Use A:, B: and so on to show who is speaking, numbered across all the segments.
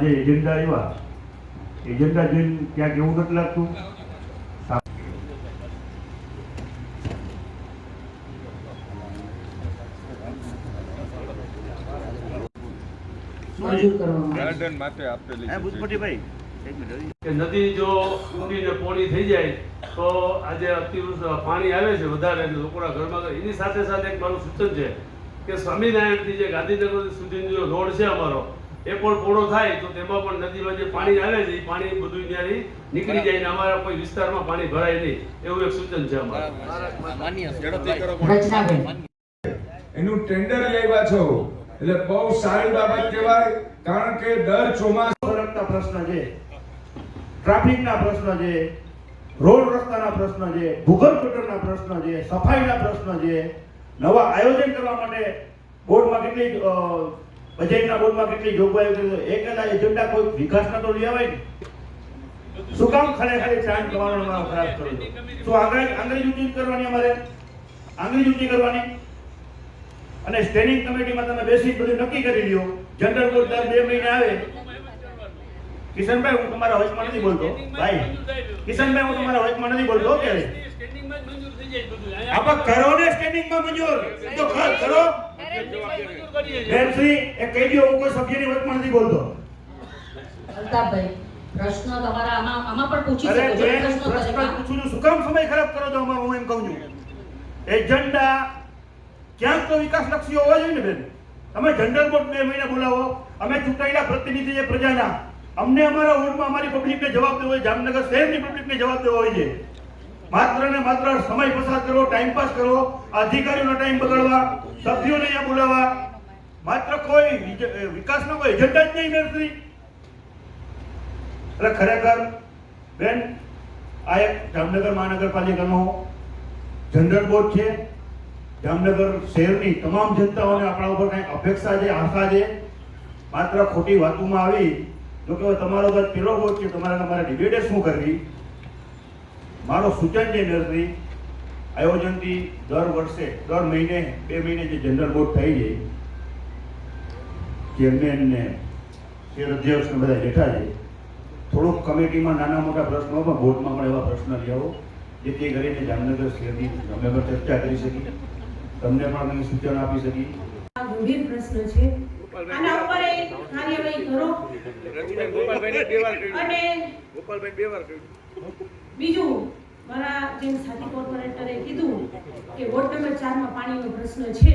A: જે એજન્ડા આવ્યા એજન્ડા જોઈને ક્યાંક એવું નથી લાગતું?
B: નદી જો ઊંડી ને પોળી થઈ જાય તો આજે અતિવૃષ્ટિ પાણી આવે છે વધારે લોકોના ઘરમાં એની સાથે સાથે એક મારું સૂચન છે કે સ્વામિનારાયણથી જે ગાંધીનગર સુધીનો જે રોડ છે અમારો એ પણ પોળો થાય તો તેમાં પણ નદીમાં જે પાણી આવે છે એ પાણી બધું ત્યાંથી નીકળી જાય ને અમારા કોઈ વિસ્તારમાં પાણી ભરાય નહીં એવું એક સૂચન છે અમારું.
C: એનું ટેન્ડર લેવા છો. એટલે બહુ સારી બાબત કહેવાય કારણ કે દર ચોમાસા
A: સડકના પ્રશ્ન છે ટ્રાફિકના પ્રશ્ન છે રોડ રસ્તાના પ્રશ્ન છે ભૂગર્ભ ગટરના પ્રશ્ન છે સફાઈના પ્રશ્ન છે નવા આયોજન કરવા માટે બોર્ડમાં કેટલી બજેટના બોર્ડમાં કેટલી જોગવાઈઓ કરી એકેલા એજન્ડા કોઈ વિકાસના તો લેવાય ને. શું કામ ખાલી ચાંદ કરવાનો અમારો ખરાબ કરો શું આંગળી આંગળી ઊંચી કરવાની અમારે? આંગળી ઊંચી કરવાની? અને સ્ટેન્ડિંગ કમિટીમાં તમે બેસી બધું નક્કી કરી લ્યો. જનરલ બોર્ડ દર બે મહિને આવે કિશનભાઈ હું તમારા વચમાં નથી બોલતો. ભાઈ કિશનભાઈ હું તમારા વચમાં નથી બોલતો ક્યારે આપણે કરો ને સ્ટેન્ડિંગમાં મંજૂર. તો કરો. બેનશ્રી એ કહી દો હું કોઈ સભ્યની વચમાં નથી બોલતો.
D: અલ્તાફભાઈ પ્રશ્ન તમારા આમાં આમાં પણ પૂછી શકો છો. પ્રશ્ન
A: પૂછું છું. શું કામ સમય ખરાબ કરો છો અમારો હું એમ કહું છું. એજન્ડા ક્યાંક તો વિકાસ લક્ષી હોવા જોઈએ ને બેન. તમે જનરલ બોર્ડ બે મહિને બોલાવો. અમે ચૂંટાયેલા પ્રતિનિધિ છે પ્રજાના. અમને અમારા વોર્ડમાં અમારી પબ્લિકને જવાબ દેવો હોય જામનગર શહેરની પબ્લિકને જવાબ દેવો હોય છે. માત્ર ને માત્ર સમય પસાર કરો ટાઈમ પાસ કરો અધિકારીઓનો ટાઈમ બગાડવા, સભ્યોને અહીંયા બોલાવવા. માત્ર કોઈ વિકાસનો કોઈ એજન્ડા જ નહીં મેળવી એટલે ખરેખર, બેન, આ એક જામનગર મહાનગરપાલિકાનો જનરલ બોર્ડ છે. જામનગર શહેરની તમામ જનતાઓને આપણા ઉપર કંઈ અપેક્ષા છે, આશા છે. માત્ર ખોટી વાતોમાં આવી જો કે તમારો પેલો બોર્ડ છે, તમારે તમારે ડિબેટ શું કરવી? મારો સૂચન છે નર્સરી આયોજનથી દર વર્ષે દર મહિને બે મહિને જે જનરલ બોર્ડ થઈ જાય ચેરમેન શેર અધ્યક્ષ બધા બેઠા છે થોડુંક કમિટીમાં નાના મોટા પ્રશ્નો પણ બોર્ડમાં પણ એવા પ્રશ્ન લઈ આવો જેથી કરીને જામનગર શહેરની અમે પણ ચર્ચા કરી શકીએ તમને પણ અમે સૂચન આપી શકીએ
E: ગંભીર પ્રશ્ન છે આના ઉપર કાર્યવાહી કરો
F: રજનીભાઈ ગોપાલભાઈને બે વાર કહ્યું. ગોપાલભાઈ બે વાર કહ્યું.
E: બીજું મારા જેમ સાથી કોર્પોરેટરે કીધું કે વોર્ડ નંબર ચારમાં પાણીનો પ્રશ્ન છે,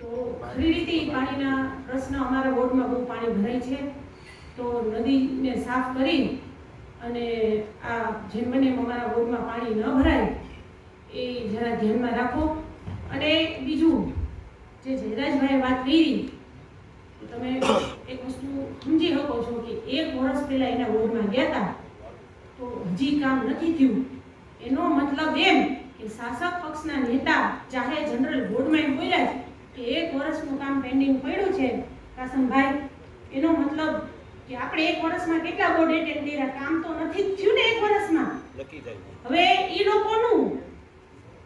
E: તો ખરી રીતે પાણીના પ્રશ્ન અમારા વોર્ડમાં બહુ પાણી ભરાય છે. તો નદીને સાફ કરી અને આ જેમ બને અમારા વોર્ડમાં પાણી ન ભરાય, એ જરા ધ્યાનમાં રાખો. અને બીજું, જે જયરાજભાઈએ વાત કરી તમે એક વસ્તુ સમજી શકો છો કે એક વર્ષ પહેલાં એના વોર્ડમાં ગયા હતા. તો હજી કામ નથી થયું. એનો મતલબ એમ કે શાસક પક્ષના નેતા ચાહે જનરલ બોર્ડમાં એમ બોલ્યા છે કે એક વર્ષનું કામ પેન્ડિંગ પડ્યું છે કાસમભાઈ. એનો મતલબ કે આપણે એક વર્ષમાં કેટલા બોર્ડ એટેન્ડ કર્યા? કામ તો નથી જ થયું ને એક વર્ષમાં. હવે એ લોકોનું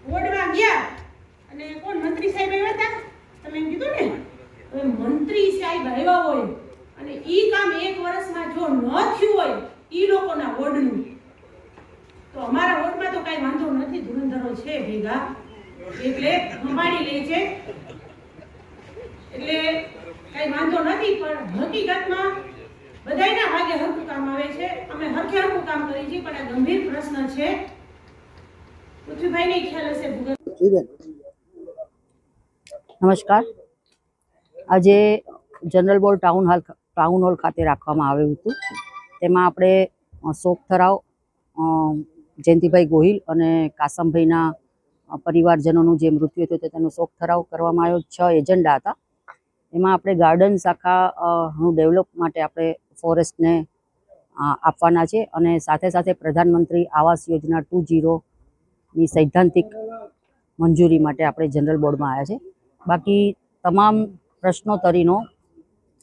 E: બોર્ડમાં ગયા અને કોણ મંત્રી સાહેબ આવ્યા હતા? તમે એમ કીધું ને? હવે મંત્રી સાહેબ આવ્યા હોય અને એ કામ એક વર્ષમાં જો ન થયું હોય ઈ લોકોના વોર્ડનું તો અમારા વોર્ડમાં તો કાંઈ વાંધો નથી ધુરંધરો છે ભેગા. એટલે સંભાળી લે છે. એટલે કાંઈ વાંધો નથી પણ હકીકતમાં બધાયના ભાગે હરખું કામ આવે છે. અમે હરખે હરખું કામ કરીએ છીએ પણ આ ગંભીર પ્રશ્ન છે. પૃથ્વીભાઈને ખ્યાલ હશે ભૂગર્ભ.
G: નમસ્કાર. આજે general board town hall town hall ખાતે રાખવામાં આવ્યું હતું. તેમાં આપણે શોક ઠરાવ જયંતિભાઈ ગોહિલ અને કાસમભાઈના પરિવારજનોનું જે મૃત્યુ હતું તેનો શોક ઠરાવ કરવામાં આવ્યો. છ એજન્ડા હતા. એમાં આપણે ગાર્ડન શાખાનું ડેવલપ માટે આપણે ફોરેસ્ટને આપવાના છે અને સાથે સાથે પ્રધાનમંત્રી આવાસ યોજના ટુ ની સૈદ્ધાંતિક મંજૂરી માટે આપણે જનરલ બોર્ડમાં આવ્યા છે. બાકી તમામ પ્રશ્નોત્તરીનો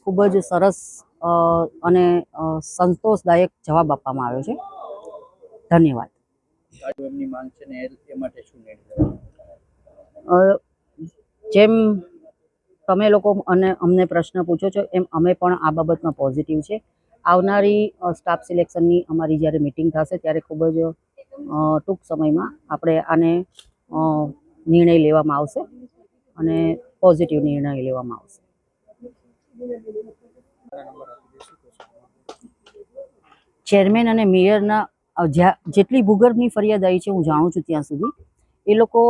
G: ખૂબ જ સરસ અને સંતોષદાયક જવાબ આપવામાં આવ્યો છે. ધન્યવાદ. જેમ તમે લોકો અને અમને પ્રશ્ન પૂછો છો એમ અમે પણ આ બાબતમાં પોઝિટિવ છે. આવનારી સ્ટાફ સિલેક્શનની અમારી જ્યારે મિટિંગ થશે ત્યારે ખૂબ જ ટૂંક સમયમાં આપણે આને નિર્ણય લેવામાં આવશે અને પોઝિટિવ નિર્ણય લેવામાં આવશે. ચેરમેન અને મેયરના જેટલી ભૂગર્ભની ફરિયાદ આવી છે, હું જાણું છું ત્યાં સુધી, એ લોકો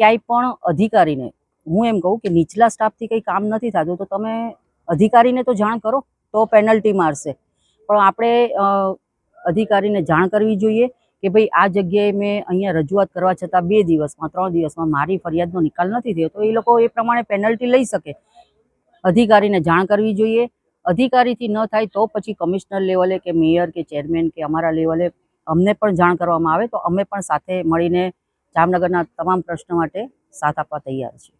G: ક્યાંય પણ અધિકારીને, હું એમ કહું કે નીચલા સ્ટાફથી કંઈ કામ નથી થતું, તો તમે અધિકારીને તો જાણ કરો, તો પેનલ્ટી મારશે. પણ આપણે અધિકારીને જાણ કરવી જોઈએ કે ભાઈ આ જગ્યાએ મેં અહીંયા રજૂઆત કરવા છતાં બે દિવસમાં, ત્રણ દિવસમાં મારી ફરિયાદનો નિકાલ નથી થયો, તો એ લોકો એ પ્રમાણે પેનલ્ટી લઈ શકે. અધિકારીને જાણ કરવી જોઈએ અધિકારીથી ન થાય તો પછી કમિશનર લેવલે કે મેયર કે ચેરમેન કે અમારા લેવલે અમને પણ જાણ કરવામાં આવે તો અમે પણ સાથે મળીને જામનગરના તમામ પ્રશ્નો માટે સાથ આપવા તૈયાર છીએ.